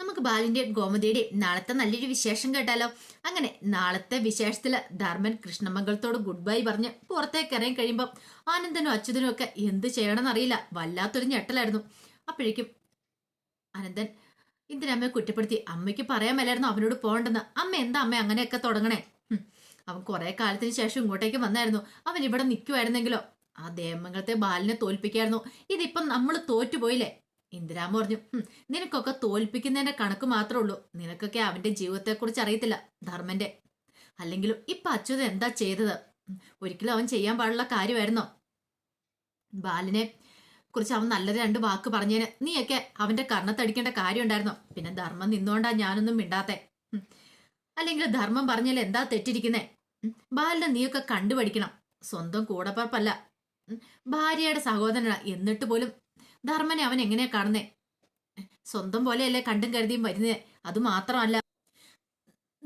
നമുക്ക് ബാലിന്റെ ഗോമതിയുടെ നാളത്തെ നല്ലൊരു വിശേഷം കേട്ടാലോ? അങ്ങനെ നാളത്തെ വിശേഷത്തിൽ ധർമ്മൻ കൃഷ്ണമംഗലത്തോട് ഗുഡ് ബൈ പറഞ്ഞ് പുറത്തേക്ക് ഇറങ്ങി കഴിയുമ്പോൾ ആനന്ദനും അച്യുതനും ഒക്കെ എന്ത് ചെയ്യണമെന്ന് അറിയില്ല. വല്ലാത്തൊരു ഞെട്ടലായിരുന്നു. അപ്പോഴേക്കും അനന്തൻ ഇന്ദിരമ്മയെ കുറ്റപ്പെടുത്തി? അമ്മയ്ക്ക് പറയാൻ മേലായിരുന്നു അവനോട് പോകണ്ടെന്ന്. അമ്മ എന്താ അമ്മ അങ്ങനെയൊക്കെ തുടങ്ങണേ? അവൻ കുറെ കാലത്തിന് ശേഷം ഇങ്ങോട്ടേക്ക് വന്നായിരുന്നു. അവൻ ഇവിടെ നിൽക്കുമായിരുന്നെങ്കിലോ ആ ദേവമംഗളത്തെ ബാലിനെ തോൽപ്പിക്കായിരുന്നു. ഇതിപ്പം നമ്മൾ തോറ്റുപോയില്ലേ? ഇന്ദിരാമ്മ പറഞ്ഞു നിനക്കൊക്കെ തോൽപ്പിക്കുന്നതിന്റെ കണക്ക് മാത്രമേ ഉള്ളൂ. നിനക്കൊക്കെ അവന്റെ ജീവിതത്തെക്കുറിച്ച് അറിയത്തില്ല ധർമ്മന്റെ. അല്ലെങ്കിലും ഇപ്പൊ അച്യുത എന്താ ചെയ്തത്? ഒരിക്കലും അവൻ ചെയ്യാൻ പാടുള്ള കാര്യമായിരുന്നോ? ബാലിനെ കുറിച്ച് അവൻ നല്ല രണ്ട് വാക്ക് പറഞ്ഞതിന് നീയൊക്കെ അവന്റെ കർണത്തടിക്കേണ്ട കാര്യം ഉണ്ടായിരുന്നോ പിന്നെ ധർമ്മം നിന്നുകൊണ്ടാ ഞാനൊന്നും മിണ്ടാത്തെ. അല്ലെങ്കിൽ ധർമ്മം പറഞ്ഞാൽ എന്താ തെറ്റിരിക്കുന്നേ. ബാലിനെ നീയൊക്കെ കണ്ടുപഠിക്കണം. സ്വന്തം കൂടപ്പറപ്പല്ല. ഭാര്യയുടെ സഹോദരനാ. എന്നിട്ട് പോലും ധർമ്മനെ അവൻ എങ്ങനെയാ കാണുന്നേ? സ്വന്തം പോലെയല്ലേ കണ്ടും കരുതിയും വരുന്നേ? അത് മാത്രമല്ല.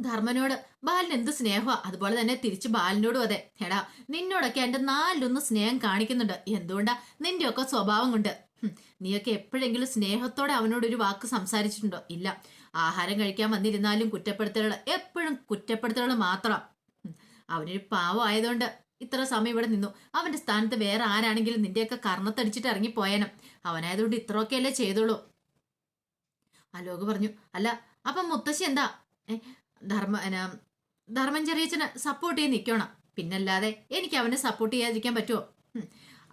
ധർമ്മനോട് ബാലിന് എന്ത് സ്നേഹമാ? അതുപോലെ തന്നെ തിരിച്ച് ബാലിനോടും അതെ. എടാ നിന്നോടൊക്കെ എന്റെ നാലിലൊന്ന് സ്നേഹം കാണിക്കുന്നുണ്ട്. എന്തുകൊണ്ടാ? നിന്റെയൊക്കെ സ്വഭാവം കൊണ്ട്. നീയൊക്കെ എപ്പോഴെങ്കിലും സ്നേഹത്തോടെ അവനോട് ഒരു വാക്ക് സംസാരിച്ചിട്ടുണ്ടോ? ഇല്ല. ആഹാരം കഴിക്കാൻ വന്നിരുന്നാലും കുറ്റപ്പെടുത്തലുകൾ എപ്പോഴും കുറ്റപ്പെടുത്തലുകൾ മാത്രം. അവനൊരു പാവം ആയതുകൊണ്ട്. ഇത്ര സമയം ഇവിടെ നിന്നു. അവന്റെ സ്ഥാനത്ത് വേറെ ആരാണെങ്കിലും നിന്റെയൊക്കെ കർണത്തടിച്ചിട്ട് ഇറങ്ങിപ്പോയാനും അവനായതുകൊണ്ട് ഇത്രയൊക്കെയല്ലേ ചെയ്തോളൂ. അലോക് പറഞ്ഞു അല്ല അപ്പം മുത്തശ്ശി എന്താ? ധർമ്മ ധർമ്മൻ ചെറിയച്ചന് സപ്പോർട്ട് ചെയ്ത് നിൽക്കണം പിന്നല്ലാതെ എനിക്ക് അവനെ സപ്പോർട്ട് ചെയ്യാതിരിക്കാൻ പറ്റുമോ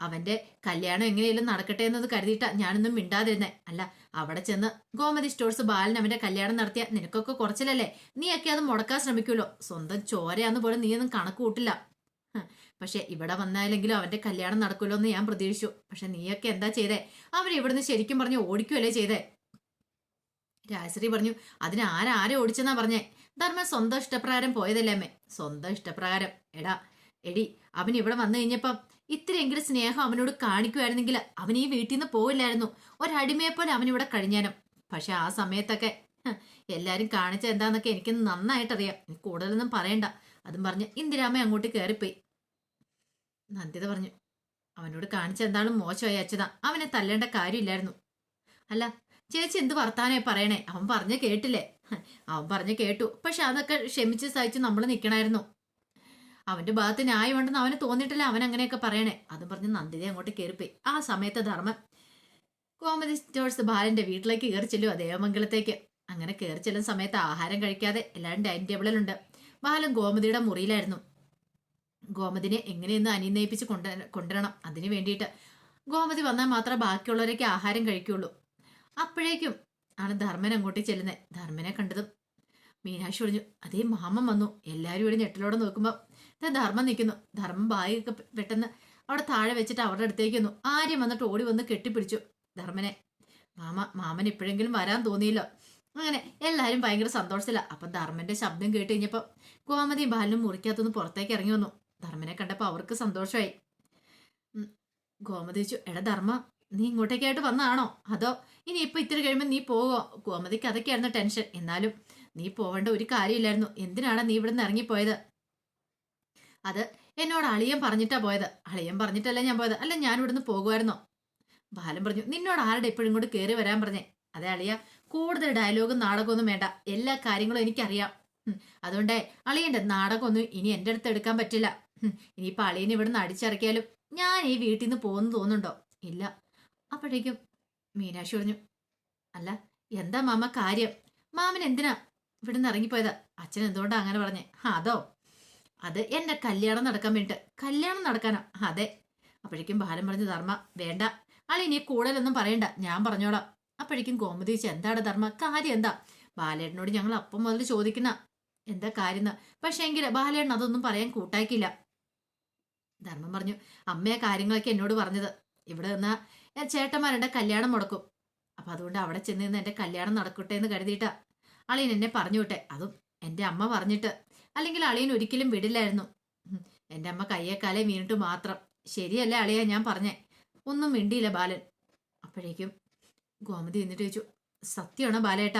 അവന്റെ കല്യാണം എങ്ങനെയെങ്കിലും നടക്കട്ടെ എന്നത് കരുതിയിട്ടാ ഞാനൊന്നും മിണ്ടാതിരുന്നേ. അല്ല അവിടെ ചെന്ന് ഗോമതി സ്റ്റോഴ്സ് ബാലൻ അവന്റെ കല്യാണം നടത്തിയ നിനക്കൊക്കെ കുറച്ചിലല്ലേ? നീയൊക്കെ അത് മുടക്കാൻ ശ്രമിക്കുമല്ലോ സ്വന്തം ചോരയാന്ന് പോലും നീയൊന്നും കണക്ക് കൂട്ടില്ല. പക്ഷെ ഇവിടെ വന്നാലെങ്കിലും അവന്റെ കല്യാണം നടക്കുമല്ലോ എന്ന് ഞാൻ പ്രതീക്ഷിച്ചു. പക്ഷെ നീയൊക്കെ എന്താ ചെയ്തേ? അവൻ ഇവിടുന്ന് ശരിക്കും പറഞ്ഞു ഓടിക്കുമല്ലേ ചെയ്തേ? രാജശ്രീ പറഞ്ഞു അതിന് ആരാരെ ഓടിച്ചെന്നാ പറഞ്ഞേ? ധർമ്മൻ സ്വന്തം ഇഷ്ടപ്രകാരം പോയതല്ലേ അമ്മേ? സ്വന്തം ഇഷ്ടപ്രകാരം. എടാ എടി അവൻ ഇവിടെ വന്നു കഴിഞ്ഞപ്പം ഇത്രയെങ്കിലും സ്നേഹം അവനോട് കാണിക്കുമായിരുന്നെങ്കിൽ അവൻ ഈ വീട്ടിൽ നിന്ന് പോവില്ലായിരുന്നു. ഒരടിമയെ പോലെ അവൻ ഇവിടെ കഴിഞ്ഞാനും. പക്ഷെ ആ സമയത്തൊക്കെ എല്ലാരും കാണിച്ച എന്താന്നൊക്കെ എനിക്ക് നന്നായിട്ടറിയാം. കൂടുതലൊന്നും പറയണ്ട. അതും പറഞ്ഞ് ഇന്ദിരാമ്മ അങ്ങോട്ട് കയറിപ്പോയി നന്ദിത പറഞ്ഞു അവനോട് കാണിച്ച എന്താണ് മോശമായി അച്ഛതാ അവനെ തല്ലേണ്ട കാര്യമില്ലായിരുന്നു. അല്ല ചേച്ചി എന്ത് വർത്താനേ പറയണേ? അവൻ പറഞ്ഞ കേട്ടില്ലേ? അവൻ പറഞ്ഞ കേട്ടു പക്ഷെ അതൊക്കെ ക്ഷമിച്ച് സഹിച്ച് നമ്മൾ നിൽക്കണമായിരുന്നു അവന്റെ ഭാഗത്ത് ന്യായമുണ്ടെന്ന് അവന് തോന്നിയിട്ടില്ല അവൻ അങ്ങനെയൊക്കെ പറയണേ. അതും പറഞ്ഞ് നന്ദിത അങ്ങോട്ട് കയറിപ്പോയി ആ സമയത്ത് ധർമ്മൻ കോമതി സ്റ്റോഴ്സ് ബാലന്റെ വീട്ടിലേക്ക് കയറി ദേവമംഗലത്തേക്ക് അങ്ങനെ കയറി സമയത്ത് ആഹാരം കഴിക്കാതെ എല്ലാവരും ഡൈനിങ് ടേബിളിലുണ്ട്. ബാലൻ ഗോമതിയുടെ മുറിയിലായിരുന്നു. ഗോമതിനെ എങ്ങനെയെന്ന് അനിനയിപ്പിച്ച് കൊണ്ട കൊണ്ടുവരണം. അതിനു വേണ്ടിയിട്ട് ഗോമതി വന്നാൽ മാത്രമേ ബാക്കിയുള്ളവരൊക്കെ ആഹാരം കഴിക്കുള്ളൂ. അപ്പോഴേക്കും ആണ് ധർമ്മൻ അങ്ങോട്ട് ചെല്ലുന്നത്. ധർമ്മനെ കണ്ടതും മീനാക്ഷി പറഞ്ഞു അതേ മാമൻ വന്നു. എല്ലാവരും ഇവിടെ ഞെട്ടിലോടെ നോക്കുമ്പോൾ ദേ ധർമ്മം നിൽക്കുന്നു. ധർമ്മം ബാഗൊക്കെ പെട്ടെന്ന് അവിടെ താഴെ വെച്ചിട്ട് അവരുടെ അടുത്തേക്ക് വന്നു. ആര്യം വന്നിട്ട് ഓടി വന്ന് കെട്ടിപ്പിടിച്ചു ധർമ്മനെ. മാമ മാമൻ എപ്പോഴെങ്കിലും വരാൻ തോന്നിയില്ലോ. അങ്ങനെ എല്ലാവരും ഭയങ്കര സന്തോഷത്തിലാണ് അപ്പം ധർമ്മന്റെ ശബ്ദം കേട്ട് കഴിഞ്ഞപ്പോൾ ഗോമതിയും ബാലനും മുറിക്കകത്തുനിന്ന് പുറത്തേക്ക് ഇറങ്ങി വന്നു. ധർമ്മനെ കണ്ടപ്പോൾ അവർക്ക് സന്തോഷമായി. ഗോമതി ചോദിച്ചു എടാ ധർമ്മ നീ ഇങ്ങോട്ടേക്കായിട്ട് വന്നതാണോ? അതോ ഇനി ഇപ്പൊ ഇത്തിരി കഴിയുമ്പോൾ നീ പോവോ? ഗോമതിക്ക് അതൊക്കെയായിരുന്നു ടെൻഷൻ. എന്നാലും നീ പോവേണ്ട ഒരു കാര്യമില്ലായിരുന്നു. എന്തിനാണ് നീ ഇവിടുന്ന് ഇറങ്ങിപ്പോയത്? അത് എന്നോട് അളിയൻ പറഞ്ഞിട്ടാ പോയത്. അളിയൻ പറഞ്ഞിട്ടല്ല ഞാൻ പോയത്. അല്ല ഞാൻ ഇവിടുന്ന് പോകുമായിരുന്നോ ബാലൻ പറഞ്ഞു നിന്നോട് ആരുടെ എപ്പോഴും ഇങ്ങോട്ട് കയറി വരാൻ പറഞ്ഞേ? അതെ അളിയ. കൂടുതൽ ഡയലോഗും നാടകമൊന്നും വേണ്ട. എല്ലാ കാര്യങ്ങളും എനിക്കറിയാം. അതുകൊണ്ട് അളിയന്റെ നാടകമൊന്നും ഇനി എന്റെ അടുത്ത് എടുക്കാൻ പറ്റില്ല. ഇനിയിപ്പൊ അളിയൻ ഇവിടുന്ന് അടിച്ചിറക്കിയാലും ഞാൻ ഈ വീട്ടിൽ നിന്ന് പോകുന്നു തോന്നുന്നുണ്ടോ? ഇല്ല. അപ്പോഴേക്കും മീനാക്ഷി പറഞ്ഞു അല്ല എന്താ മാമ കാര്യം? മാമൻ എന്തിനാ ഇവിടുന്ന് ഇറങ്ങിപ്പോയത്? അച്ഛൻ എന്തുകൊണ്ടാ അങ്ങനെ പറഞ്ഞേ? അതോ അത് എന്റെ കല്യാണം നടക്കാൻ വേണ്ടിട്ട്. കല്യാണം നടക്കാനോ. അതെ. അപ്പോഴേക്കും ബാലൻ പറഞ്ഞു ധർമ്മ വേണ്ട. അളി ഇനി കൂടുതലൊന്നും പറയണ്ട. ഞാൻ പറഞ്ഞോളാം. അപ്പോഴേക്കും ഗോമതി ചോദിച്ചു എന്താണ് ധർമ്മ? കാര്യം എന്താ? ബാലേട്ടനോട് ഞങ്ങൾ അപ്പം മുതൽ ചോദിക്കുന്ന എന്താ കാര്യം പക്ഷേ എങ്കിൽ ബാലേട്ടൻ അതൊന്നും പറയാൻ കൂട്ടാക്കിയില്ല ധർമ്മം പറഞ്ഞു അമ്മയെ കാര്യങ്ങളൊക്കെ എന്നോട് പറഞ്ഞത്. ഇവിടെ നിന്നാ ചേട്ടന്മാരുടെ കല്യാണം മുടക്കും. അപ്പൊ അതുകൊണ്ട് അവിടെ ചെന്ന് നിന്ന് എന്റെ കല്യാണം നടക്കട്ടെ എന്ന് കരുതിയിട്ടാ. അളിയൻ എന്നെ പറഞ്ഞു വിട്ടെ. അതും എന്റെ അമ്മ പറഞ്ഞിട്ട്. അല്ലെങ്കിൽ അളിയൻ ഒരിക്കലും വിടില്ലായിരുന്നു. എന്റെ അമ്മ കയ്യേക്കാലേ കാലേ വീണിട്ട് മാത്രം. ശരിയല്ല അളിയ ഞാൻ പറഞ്ഞേ? ഒന്നും മിണ്ടിയില്ല ബാലൻ. അപ്പോഴേക്കും ഗോമതി എന്നിട്ട് ചോദിച്ചു സത്യമാണ് ബാലേട്ട?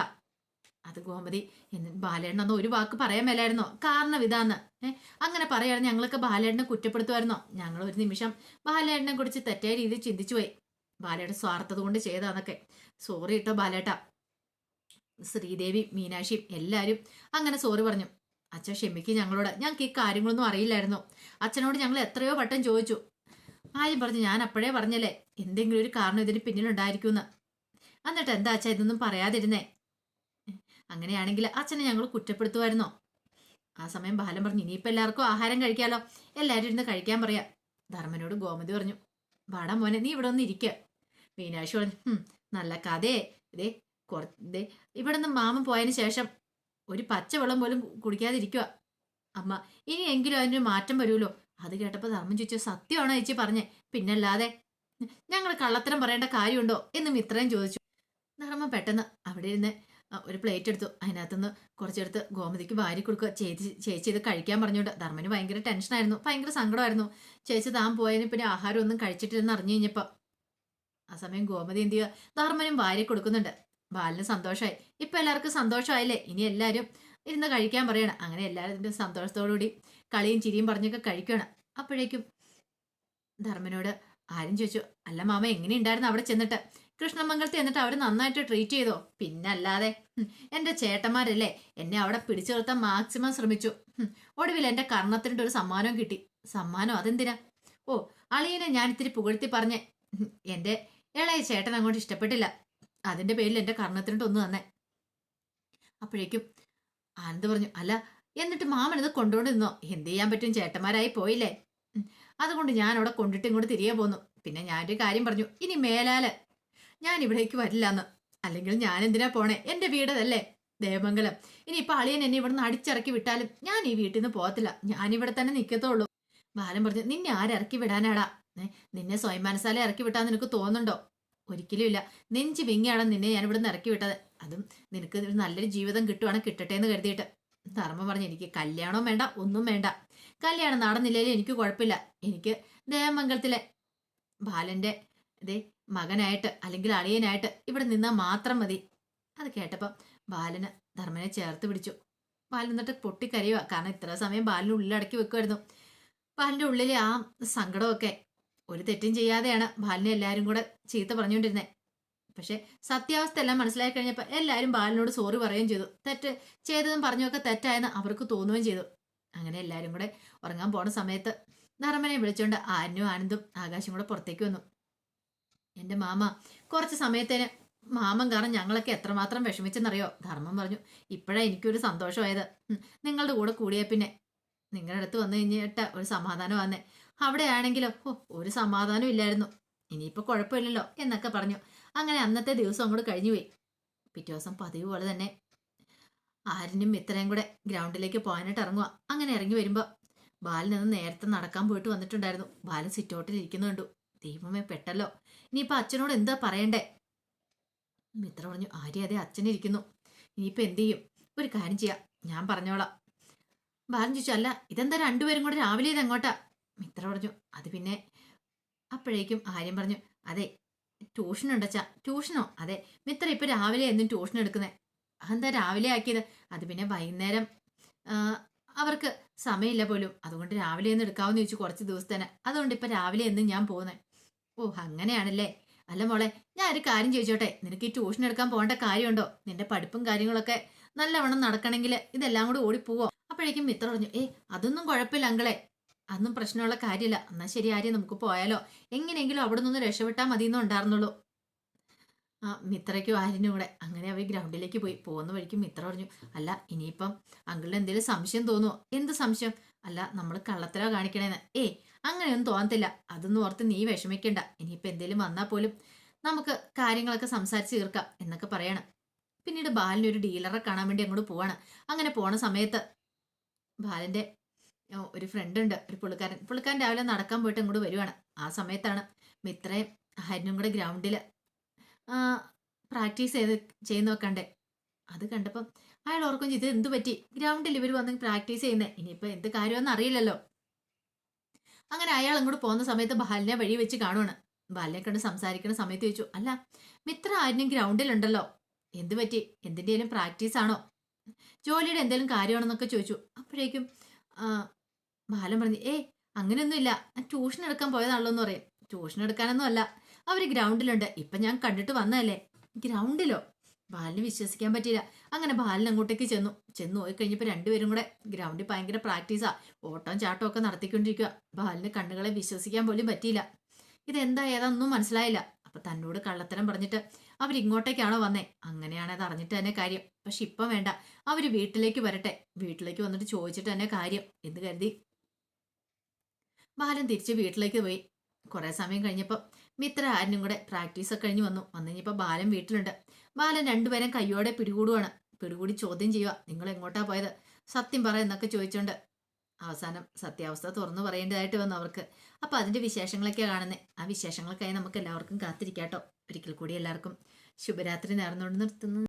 അത് ഗോമതി എന്ന് ബാലേട്ടനൊന്നും ഒരു വാക്ക് പറയാൻ മേലായിരുന്നോ? കാരണം ഇതാന്ന്. ഏഹ് അങ്ങനെ പറയുകയാണെങ്കിൽ ഞങ്ങളൊക്കെ ബാലേട്ടനെ കുറ്റപ്പെടുത്തുമായിരുന്നോ? ഞങ്ങൾ ഒരു നിമിഷം ബാലേട്ടനെ കുറിച്ച് തെറ്റായ രീതിയിൽ ചിന്തിച്ചു പോയി. ബാലയുടെ സ്വാർത്ഥത കൊണ്ട് ചെയ്താന്നൊക്കെ സോറി കേട്ടോ ബാലേട്ട. ശ്രീദേവി മീനാക്ഷിയും എല്ലാവരും അങ്ങനെ സോറി പറഞ്ഞു. അച്ഛൻ ക്ഷമിക്കും ഞങ്ങളോട്. ഞങ്ങൾക്ക് ഈ കാര്യങ്ങളൊന്നും അറിയില്ലായിരുന്നു. അച്ഛനോട് ഞങ്ങൾ എത്രയോ വട്ടം ചോദിച്ചു. ആരും പറഞ്ഞു ഞാൻ അപ്പോഴേ പറഞ്ഞല്ലേ? എന്തെങ്കിലും ഒരു കാരണം ഇതിന് പിന്നിലുണ്ടായിരിക്കുമെന്ന്. എന്നിട്ട് എന്താ അച്ഛാ ഇതൊന്നും പറയാതിരുന്നേ? അങ്ങനെയാണെങ്കിൽ അച്ഛനെ ഞങ്ങൾ കുറ്റപ്പെടുത്തുമായിരുന്നോ? ആ സമയം ബാലൻ പറഞ്ഞു ഇനിയിപ്പോൾ എല്ലാവർക്കും ആഹാരം കഴിക്കാലോ. എല്ലാവരും ഇരുന്ന് കഴിക്കാൻ പറയാം. ധർമ്മനോട് ഗോമതി പറഞ്ഞു വാടാ മോനെ നീ ഇവിടെ ഒന്ന് ഇരിക്കുക മീനാക്ഷി പറഞ്ഞു നല്ല കഥയെ. ഇതേ കുറേ ഇവിടെ നിന്ന് മാമൻ പോയതിന് ശേഷം ഒരു പച്ചവെള്ളം പോലും കുടിക്കാതിരിക്കുക അമ്മ ഇനി എങ്കിലും അതിന് മാറ്റം വരുമല്ലോ? അത് കേട്ടപ്പോൾ ധർമ്മം ചോദിച്ചു സത്യമാണോ ചേച്ചി പറഞ്ഞേ? പിന്നല്ലാതെ ഞങ്ങൾ കള്ളത്തരം പറയേണ്ട കാര്യമുണ്ടോ? എന്നും ഇത്രയും ചോദിച്ചു. ധർമ്മം പെട്ടെന്ന് അവിടെ ഇരുന്ന് ഒരു പ്ലേറ്റ് എടുത്തു. അതിനകത്തുനിന്ന് കുറച്ചെടുത്ത് ഗോമതിക്ക് വാരി കൊടുക്കുക. ചേച്ചി ചേച്ചി ഇത് കഴിക്കാൻ പറഞ്ഞുകൊണ്ട് ധർമ്മന് ഭയങ്കര ടെൻഷനായിരുന്നു ഭയങ്കര സങ്കടമായിരുന്നു. ചേച്ചി താൻ പോയതിന് പിന്നെ ആഹാരം ഒന്നും കഴിച്ചിട്ടില്ലെന്ന് അറിഞ്ഞു കഴിഞ്ഞപ്പോൾ ആ സമയം ഗോമതി എന്ത് ചെയ്യുക? ധർമ്മനും വാരി കൊടുക്കുന്നുണ്ട്. ബാലിന് സന്തോഷമായി. ഇപ്പം എല്ലാവർക്കും സന്തോഷമായില്ലേ? ഇനി എല്ലാവരും ഇരുന്ന് കഴിക്കാൻ പറയണം. അങ്ങനെ എല്ലാവരും സന്തോഷത്തോടുകൂടി കളിയും ചിരിയും പറഞ്ഞൊക്കെ കഴിക്കണം. അപ്പോഴേക്കും ധർമ്മനോട് ആരും ചോദിച്ചു അല്ല മാമ എങ്ങനെയുണ്ടായിരുന്നു അവിടെ ചെന്നിട്ട്? കൃഷ്ണമംഗലത്ത് എന്നിട്ട് അവർ നന്നായിട്ട് ട്രീറ്റ് ചെയ്തോ. പിന്നല്ലാതെ എന്റെ ചേട്ടന്മാരല്ലേ എന്നെ അവിടെ പിടിച്ചു നിർത്താൻ മാക്സിമം ശ്രമിച്ചു. ഒടുവിൽ എന്റെ കർണത്തിന്റെ ഒരു സമ്മാനം കിട്ടി. സമ്മാനം അതെന്തിനാ? ഓ അളിയനെ ഞാൻ ഇത്തിരി പുകഴ്ത്തി പറഞ്ഞ് എന്റെ ഇളയ ചേട്ടൻ അങ്ങോട്ട് ഇഷ്ടപ്പെട്ടില്ല. അതിന്റെ പേരിൽ എന്റെ കർണത്തിനോട്ട് ഒന്ന് തന്നെ അപ്പോഴേക്കും ആനന്ദ് പറഞ്ഞു അല്ല എന്നിട്ട് മാമൻ ഇത് കൊണ്ടുകൊണ്ട് നിന്നോ? എന്ത് ചെയ്യാൻ പറ്റും? ചേട്ടന്മാരായി പോയില്ലേ? അതുകൊണ്ട് ഞാൻ അവിടെ കൊണ്ടിട്ട് ഇങ്ങോട്ട് തിരികെ പോന്നു. പിന്നെ ഞാനൊരു കാര്യം പറഞ്ഞു ഇനി മേലാൽ ഞാൻ ഇവിടേക്ക് വരില്ല എന്ന് അല്ലെങ്കിൽ ഞാൻ എന്തിനാ പോണേ? എന്റെ വീടതല്ലേ ദേവമംഗലം. ഇനി ഇപ്പൊ അളിയൻ എന്നെ ഇവിടുന്ന് അടിച്ചിറക്കി വിട്ടാലും ഞാൻ ഈ വീട്ടിൽ നിന്ന് പോകത്തില്ല. ഞാൻ ഇവിടെ തന്നെ നിൽക്കത്തുള്ളൂ ബാലൻ പറഞ്ഞു നിന്നെ ആരിറക്കി വിടാനാടാ? നിന്നെ സ്വയം മനസ്സാലെ ഇറക്കി വിട്ടാൻ നിനക്ക് തോന്നുന്നുണ്ടോ? ഒരിക്കലും ഇല്ല. നെഞ്ച് വിങ്ങിയാണ് നിന്നെ ഞാൻ ഇവിടുന്ന് ഇറക്കി വിട്ടത്. അതും നിനക്ക് ഒരു നല്ലൊരു ജീവിതം കിട്ടുവാണെങ്കിൽ കിട്ടട്ടെ എന്ന് കരുതിയിട്ട്. ധർമ്മം പറഞ്ഞു എനിക്ക് കല്യാണവും വേണ്ട ഒന്നും വേണ്ട. കല്യാണം നടന്നില്ലെങ്കിലും എനിക്ക് കുഴപ്പമില്ല. എനിക്ക് ദേവമംഗലത്തിലെ ബാലന്റെ ഇതേ മകനായിട്ട് അല്ലെങ്കിൽ അളിയനായിട്ട് ഇവിടെ നിന്നാൽ മാത്രം മതി. അത് കേട്ടപ്പോൾ ബാലന് ധർമ്മനെ ചേർത്ത് പിടിച്ചു. ബാലൻ എന്നിട്ട് പൊട്ടിക്കരയുക കാരണം ഇത്ര സമയം ബാലിന് ഉള്ളിലടക്കി വെക്കുമായിരുന്നു ബാലിന്റെ ഉള്ളിലെ ആ സങ്കടമൊക്കെ ഒരു തെറ്റും ചെയ്യാതെയാണ് ബാലിനെ എല്ലാവരും കൂടെ ചീത്ത പറഞ്ഞുകൊണ്ടിരുന്നത് പക്ഷെ സത്യാവസ്ഥ എല്ലാം മനസ്സിലാക്കി കഴിഞ്ഞപ്പോൾ എല്ലാവരും ബാലിനോട് സോറി പറയുകയും ചെയ്തു. തെറ്റ് ചെയ്തതും പറഞ്ഞൊക്കെ തെറ്റായെന്ന് അവർക്ക് തോന്നുകയും ചെയ്തു. അങ്ങനെ എല്ലാവരും കൂടെ ഉറങ്ങാൻ പോണ സമയത്ത് ധർമ്മനെ വിളിച്ചുകൊണ്ട് ആനും ആനന്ദും ആകാശം കൂടെ പുറത്തേക്ക് വന്നു. എന്റെ മാമ കുറച്ച് സമയത്തേന് മാമൻ കാരണം ഞങ്ങളൊക്കെ എത്രമാത്രം വിഷമിച്ചെന്നറിയോ? ധർമ്മം പറഞ്ഞു ഇപ്പോഴാണ് എനിക്കൊരു സന്തോഷമായത്. നിങ്ങളുടെ കൂടെ കൂടിയ പിന്നെ. നിങ്ങളുടെ അടുത്ത് വന്നു കഴിഞ്ഞിട്ട് ഒരു സമാധാനം വന്നേ അവിടെ ആണെങ്കിലോ ഓ ഒരു സമാധാനം ഇല്ലായിരുന്നു. ഇനിയിപ്പോൾ കുഴപ്പമില്ലല്ലോ എന്നൊക്കെ പറഞ്ഞു. അങ്ങനെ അന്നത്തെ ദിവസം അങ്ങോട്ട് കഴിഞ്ഞുപോയി. പിറ്റേ ദിവസം പതിവ് പോലെ തന്നെ ആരിനും ഇത്രയും കൂടെ ഗ്രൗണ്ടിലേക്ക് പോകാനായിട്ട് ഇറങ്ങുക അങ്ങനെ ഇറങ്ങി വരുമ്പോൾ ബാലൻ നിന്ന് നേരത്തെ നടക്കാൻ പോയിട്ട് വന്നിട്ടുണ്ടായിരുന്നു. ബാലൻ സിറ്റൗട്ടിൽ ഇരിക്കുന്നു കണ്ടു. ദൈവമേ പെട്ടല്ലോ. ഇനിയിപ്പോൾ അച്ഛനോട് എന്താ പറയണ്ടേ? മിത്ര പറഞ്ഞു ആര്യ അതെ അച്ഛനിരിക്കുന്നു. ഇനിയിപ്പോൾ എന്ത് ചെയ്യും? ഒരു കാര്യം ചെയ്യാം. ഞാൻ പറഞ്ഞോളാം. ബാലൻ ചോദിച്ചു അല്ല ഇതെന്താ രണ്ടുപേരും കൂടെ രാവിലെ ഇത് എങ്ങോട്ടാ? മിത്ര പറഞ്ഞു. അത് പിന്നെ അപ്പോഴേക്കും ആര്യം പറഞ്ഞു അതെ ട്യൂഷൻ ഉണ്ടച്ചാ ട്യൂഷനോ? അതെ മിത്ര ഇപ്പൊ രാവിലെ എന്നും ട്യൂഷൻ എടുക്കുന്നത് അതെന്താ രാവിലെ ആക്കിയത്? അത് പിന്നെ വൈകുന്നേരം അവർക്ക് സമയമില്ല പോലും. അതുകൊണ്ട് രാവിലെ ഒന്ന് എടുക്കാമെന്ന് ചോദിച്ചു കുറച്ച് ദിവസത്തേനെ. അതുകൊണ്ട് ഇപ്പൊ രാവിലെ എന്നും ഞാൻ പോകുന്നത് ഓ അങ്ങനെയാണല്ലേ. അല്ല മോളെ ഞാൻ ഒരു കാര്യം ചോദിച്ചോട്ടെ. നിനക്ക് ഈ ട്യൂഷൻ എടുക്കാൻ പോകേണ്ട കാര്യമുണ്ടോ? നിന്റെ പഠിപ്പും കാര്യങ്ങളൊക്കെ നല്ലവണ്ണം നടക്കണമെങ്കിൽ ഇതെല്ലാം കൂടി ഓടിപ്പോവോ? അപ്പോഴേക്കും മിത്ര പറഞ്ഞു ഏ അതൊന്നും കുഴപ്പമില്ല അങ്കളെ. അതൊന്നും പ്രശ്നമുള്ള കാര്യമില്ല. എന്നാ ശരി ആര്യം നമുക്ക് പോയാലോ. എങ്ങനെയെങ്കിലും അവിടെ നിന്ന് രക്ഷപ്പെട്ടാൽ മതി എന്നേ ഉണ്ടായിരുന്നുള്ളൂ. ആ മിത്രയ്ക്കും ആര്യനും കൂടെ അങ്ങനെ അവർ ഗ്രൗണ്ടിലേക്ക് പോയി. പോകുന്ന വഴിക്ക് മിത്ര പറഞ്ഞു അല്ല ഇനിയിപ്പം അങ്കിളിന് എന്തെങ്കിലും സംശയം തോന്നുമോ എന്ത് സംശയം? അല്ല നമ്മൾ കള്ളത്തര കാണിക്കണേന്ന്. ഏ അങ്ങനെയൊന്നും തോന്നത്തില്ല. അതൊന്നും ഓർത്ത് നീ വിഷമിക്കണ്ട. ഇനിയിപ്പോൾ എന്തെങ്കിലും വന്നാൽ പോലും നമുക്ക് കാര്യങ്ങളൊക്കെ സംസാരിച്ച് തീർക്കാം എന്നൊക്കെ പറയണം. പിന്നീട് ബാലിന് ഒരു ഡീലറെ കാണാൻ വേണ്ടി അങ്ങോട്ട് പോവാണ്. അങ്ങനെ പോണ സമയത്ത് ബാലന്റെ ഒരു ഫ്രണ്ട് ഉണ്ട്. ഒരു പുള്ളിക്കാരൻ. പുള്ളിക്കാരൻ രാവിലെ നടക്കാൻ പോയിട്ട് അങ്ങോട്ട് വരുവാണ്. ആ സമയത്താണ് മിത്രയും ഹരിനും കൂടെ ഗ്രൗണ്ടിൽ പ്രാക്ടീസ് ചെയ്ത് ചെയ്യുന്ന കണ്ടേ. അത് കണ്ടപ്പം അയാൾ ഓർക്കും ചെയ്ത് എന്ത് പറ്റി? ഗ്രൗണ്ടിൽ ഇവർ വന്ന് പ്രാക്ടീസ് ചെയ്യുന്നത് ഇനിയിപ്പോൾ എന്ത് കാര്യമെന്ന് അറിയില്ലല്ലോ. അങ്ങനെ അയാൾ അങ്ങോട്ട് പോകുന്ന സമയത്ത് ബാലിനെ വഴി വെച്ച് കാണുവാണ്. ബാലിനെ കണ്ട് സംസാരിക്കുന്ന സമയത്ത് ചോദിച്ചു അല്ല മിത്ര ആരും ഗ്രൗണ്ടിലുണ്ടല്ലോ എന്ത് പറ്റി? എന്തിന്റെയും പ്രാക്ടീസ് ആണോ? ജോലിയുടെ എന്തെങ്കിലും കാര്യമാണെന്നൊക്കെ ചോദിച്ചു. അപ്പോഴേക്കും ബാലൻ പറഞ്ഞു ഏ അങ്ങനെയൊന്നുമില്ല. ട്യൂഷൻ എടുക്കാൻ പോയതാണല്ലോ എന്ന് പറയും. ട്യൂഷൻ എടുക്കാനൊന്നും അല്ല അവർ ഗ്രൗണ്ടിലുണ്ട് ഇപ്പം ഞാൻ കണ്ടിട്ട് വന്നതല്ലേ? ഗ്രൗണ്ടിലോ ബാലിന് വിശ്വസിക്കാൻ പറ്റിയില്ല. അങ്ങനെ ബാലിന് അങ്ങോട്ടേക്ക് ചെന്നു. ചെന്ന് പോയി കഴിഞ്ഞപ്പോൾ രണ്ടുപേരും കൂടെ ഗ്രൗണ്ടിൽ ഭയങ്കര പ്രാക്ടീസാ. ഓട്ടം ചാട്ടം ഒക്കെ നടത്തിക്കൊണ്ടിരിക്കുക ബാലിന് കണ്ണുകളെ വിശ്വസിക്കാൻ പോലും പറ്റിയില്ല. ഇതെന്താ ഏതാണെന്നും മനസ്സിലായില്ല. അപ്പൊ തന്നോട് കള്ളത്തരം പറഞ്ഞിട്ട് അവരിങ്ങോട്ടേക്കാണോ വന്നേ? അങ്ങനെയാണ് അത് അറിഞ്ഞിട്ട് തന്നെ കാര്യം. പക്ഷെ ഇപ്പം വേണ്ട. അവർ വീട്ടിലേക്ക് വരട്ടെ. വീട്ടിലേക്ക് വന്നിട്ട് ചോദിച്ചിട്ട് തന്നെ കാര്യം. എന്ന് കരുതി. ബാലൻ തിരിച്ച് വീട്ടിലേക്ക് പോയി. കുറെ സമയം കഴിഞ്ഞപ്പോൾ മിത്ര ആരനും കൂടെ പ്രാക്ടീസ് ഒക്കെ കഴിഞ്ഞ് വന്നു. വന്നു കഴിഞ്ഞപ്പോൾ ബാലൻ വീട്ടിലുണ്ട്. ബാലൻ രണ്ടുപേരും കയ്യോടെ പിടികൂടുവാണ്. പിടികൂടി ചോദ്യം ചെയ്യുക. നിങ്ങൾ എങ്ങോട്ടാ പോയത്? സത്യം പറ എന്നൊക്കെ ചോദിച്ചോണ്ട് അവസാനം സത്യാവസ്ഥ തുറന്നു പറയേണ്ടതായിട്ട് വന്നു അവർക്ക്. അപ്പൊ അതിന്റെ വിശേഷങ്ങളൊക്കെ കാണുന്നത് ആ വിശേഷങ്ങൾക്കായി നമുക്ക് എല്ലാവർക്കും കാത്തിരിക്കാട്ടോ. ഒരിക്കൽ കൂടി എല്ലാവർക്കും ശുഭരാത്രി നേർന്നുകൊണ്ട് നിർത്തുന്നു.